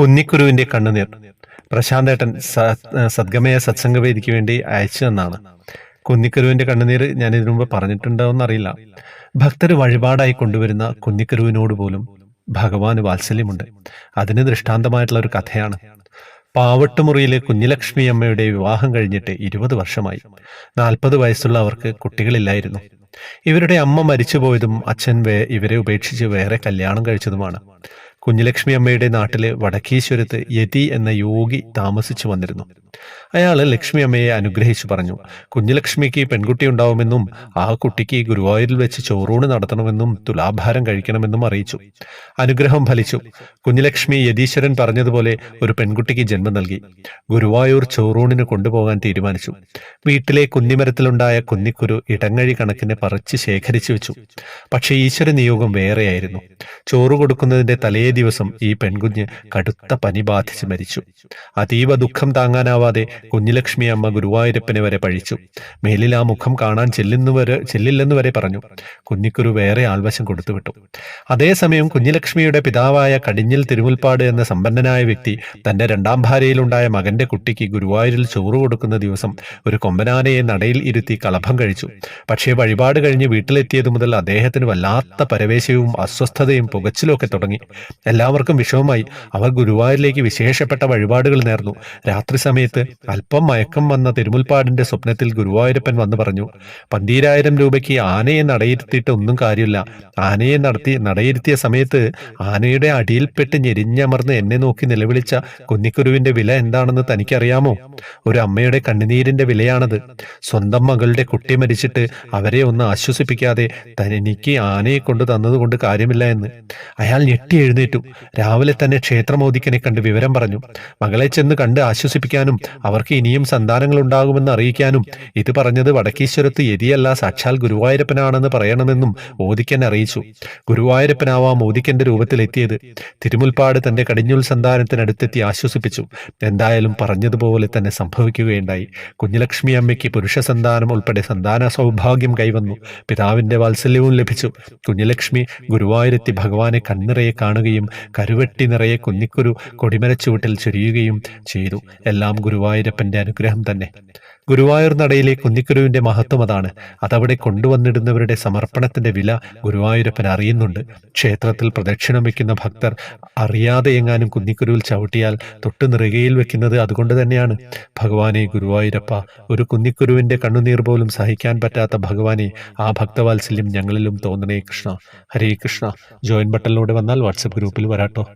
കുന്നിക്കുരുവിന്റെ കണ്ണുനീർ. പ്രശാന്തേട്ടൻ സദ്ഗമയ സത്സംഗവേദിക്ക് വേണ്ടി അയച്ചു തന്നാണ്. കുഞ്ഞിക്കുരുവിന്റെ കണ്ണുനീർ ഞാൻ ഇതിനു മുമ്പ് പറഞ്ഞിട്ടുണ്ടോയെന്ന് അറിയില്ല ഭക്തർ വഴിപാടായി കൊണ്ടുവരുന്ന കുഞ്ഞിക്കുരുവിനോട് പോലും ഭഗവാന് വാത്സല്യമുണ്ട്. അതിന് ദൃഷ്ടാന്തമായിട്ടുള്ള ഒരു കഥയാണ്. പാവട്ടുമുറിയിലെ കുഞ്ഞിലക്ഷ്മി അമ്മയുടെ വിവാഹം കഴിഞ്ഞിട്ട് ഇരുപത് വർഷമായി. നാൽപ്പത് വയസ്സുള്ള അവർക്ക് കുട്ടികളില്ലായിരുന്നു. ഇവരുടെ അമ്മ മരിച്ചുപോയതും അച്ഛൻ വേ ഇവരെ ഉപേക്ഷിച്ച് വേറെ കല്യാണം കഴിച്ചതുമാണ്. കുഞ്ഞിലക്ഷ്മി അമ്മയുടെ നാട്ടിലെ വടക്കീശ്വരത്ത് യതി എന്ന യോഗി താമസിച്ചു വന്നിരുന്നു. അയാൾ ലക്ഷ്മി അമ്മയെ അനുഗ്രഹിച്ചു പറഞ്ഞു. കുഞ്ഞുലക്ഷ്മിക്ക് പെൺകുട്ടി ഉണ്ടാവുമെന്നും ആ കുട്ടിക്ക് ഗുരുവായൂരിൽ വെച്ച് ചോറൂണ് നടത്തണമെന്നും തുലാഭാരം കഴിക്കണമെന്നും അറിയിച്ചു. അനുഗ്രഹം ഫലിച്ചു. കുഞ്ഞുലക്ഷ്മി യതീശ്വരൻ പറഞ്ഞതുപോലെ ഒരു പെൺകുട്ടിക്ക് ജന്മം നൽകി. ഗുരുവായൂർ ചോറൂണിന് കൊണ്ടുപോകാൻ തീരുമാനിച്ചു. വീട്ടിലെ കുന്നിമരത്തിലുണ്ടായ കുന്നിക്കുരു ഇടങ്ങഴി കണക്കിന് പറിച്ച് ശേഖരിച്ചു വെച്ചു. പക്ഷേ ഈശ്വര നിയോഗം വേറെയായിരുന്നു. ചോറ് കൊടുക്കുന്നതിന്റെ തലേ ദിവസം ഈ പെൺകുഞ്ഞ് കടുത്ത പനി ബാധിച്ച് മരിച്ചു. അതീവ ദുഃഖം താങ്ങാനാവാതെ കുഞ്ഞിലക്ഷ്മി അമ്മ ഗുരുവായൂരപ്പനെ വരെ പഴിച്ചു. മേലിൽ ആ മുഖം കാണാൻ ചെല്ലുന്നവരെ ചെല്ലില്ലെന്ന് വരെ പറഞ്ഞു. കുഞ്ഞിക്കൊരു വേറെ ആൾവശം കൊടുത്തുവിട്ടു. അതേസമയം കുഞ്ഞിലക്ഷ്മിയുടെ പിതാവായ കടിഞ്ഞിൽ തിരുമുൽപ്പാട് എന്ന സമ്പന്നനായ വ്യക്തി തന്റെ രണ്ടാം ഭാര്യയിലുണ്ടായ മകന്റെ കുട്ടിക്ക് ഗുരുവായൂരിൽ ചോറ് കൊടുക്കുന്ന ദിവസം ഒരു കൊമ്പനാനയെ നടയിൽ ഇരുത്തി കളഭം കഴിച്ചു. പക്ഷേ വഴിപാട് കഴിഞ്ഞ് വീട്ടിലെത്തിയത് മുതൽ അദ്ദേഹത്തിന് വല്ലാത്ത പരവേശവും അസ്വസ്ഥതയും പുകച്ചിലും ഒക്കെ തുടങ്ങി. എല്ലാവർക്കും വിഷമമായി. അവർ ഗുരുവായൂരിലേക്ക് വിശേഷപ്പെട്ട വഴിപാടുകൾ നേർന്നു. രാത്രി സമയത്ത് അല്പം മയക്കം വന്ന തിരുമുൽപ്പാടിന്റെ സ്വപ്നത്തിൽ ഗുരുവായൂരപ്പൻ വന്നു പറഞ്ഞു പന്തീരായിരം രൂപയ്ക്ക് ആനയെ നടയിരുത്തിയിട്ട് ഒന്നും കാര്യമില്ല. ആനയെ നടത്തി നടയിരുത്തിയ സമയത്ത് ആനയുടെ അടിയിൽപ്പെട്ട് ഞെരിഞ്ഞമർന്ന് എന്നെ നോക്കി നിലവിളിച്ച കുന്നിക്കുരുവിന്റെ വില എന്താണെന്ന് തനിക്കറിയാമോ? ഒരു അമ്മയുടെ കണ്ണുനീരിന്റെ വിലയാണത്. സ്വന്തം മകളുടെ കുട്ടി മരിച്ചിട്ട് അവരെ ഒന്ന് ആശ്വസിപ്പിക്കാതെ തനിക്ക് ആനയെ കൊണ്ട് തന്നതുകൊണ്ട് കാര്യമില്ല എന്ന്. അയാൾ ഞെട്ടി എഴുന്നേറ്റു. രാവിലെ തന്നെ ക്ഷേത്രമോദിക്കനെ കണ്ട് വിവരം പറഞ്ഞു. മകളെ ചെന്ന് കണ്ട് ആശ്വസിപ്പിക്കാനും അവർക്ക് ഇനിയും സന്താനങ്ങൾ ഉണ്ടാകുമെന്ന് അറിയിക്കാനും ഇത് പറഞ്ഞത് വടക്കീശ്വരത്ത് യതിയല്ല സാക്ഷാൽ ഗുരുവായൂരപ്പനാണെന്ന് പറയണമെന്നും ഓദിക്കൻ അറിയിച്ചു. ഗുരുവായൂരപ്പനാവാം ഓദിക്കന്റെ രൂപത്തിലെത്തിയത്. തിരുമുൽപ്പാട് തന്റെ കടിഞ്ഞൂൽ സന്താനത്തിനടുത്തെത്തി ആശ്വസിപ്പിച്ചു. എന്തായാലും പറഞ്ഞതുപോലെ തന്നെ സംഭവിക്കുകയുണ്ടായി. കുഞ്ഞലക്ഷ്മി അമ്മയ്ക്ക് പുരുഷ സന്താനം ഉൾപ്പെടെ സന്താന സൗഭാഗ്യം കൈവന്നു. പിതാവിന്റെ വാത്സല്യവും ലഭിച്ചു. കുഞ്ഞലക്ഷ്മി ഗുരുവായൂരെത്തി ഭഗവാനെ കണ്ണിറയെ കാണുകയും കരുവെട്ടി നിറയെ കുന്നിക്കുരു കൊടിമരച്ചുവട്ടിൽ ചൊരിയുകയും ചെയ്തു. എല്ലാം ഗുരുവായൂരപ്പന്റെ അനുഗ്രഹം തന്നെ. ഗുരുവായൂർ നടയിലെ കുന്നിക്കുരുവിന്റെ മഹത്വം അതാണ്. അതവിടെ കൊണ്ടുവന്നിടുന്നവരുടെ സമർപ്പണത്തിന്റെ വില ഗുരുവായൂരപ്പൻ അറിയുന്നുണ്ട്. ക്ഷേത്രത്തിൽ പ്രദക്ഷിണം വയ്ക്കുന്ന ഭക്തർ അറിയാതെ എങ്ങാനും കുന്നിക്കുരുവിൽ ചവിട്ടിയാൽ തൊട്ട് നിറുകയിൽ വെക്കുന്നത് അതുകൊണ്ട് തന്നെയാണ്. ഭഗവാനെ ഗുരുവായൂരപ്പ ഒരു കുന്നിക്കുരുവിന്റെ കണ്ണുനീർ പോലും സഹിക്കാൻ പറ്റാത്ത ഭഗവാനെ ആ ഭക്തവാത്സല്യം ഞങ്ങളിലും തോന്നണേ കൃഷ്ണ. ഹരേ കൃഷ്ണ. ജോയിൻ ബട്ടണിലൂടെ വന്നാൽ വാട്സപ്പ് ഗ്രൂപ്പിൽ വരാട്ടോ.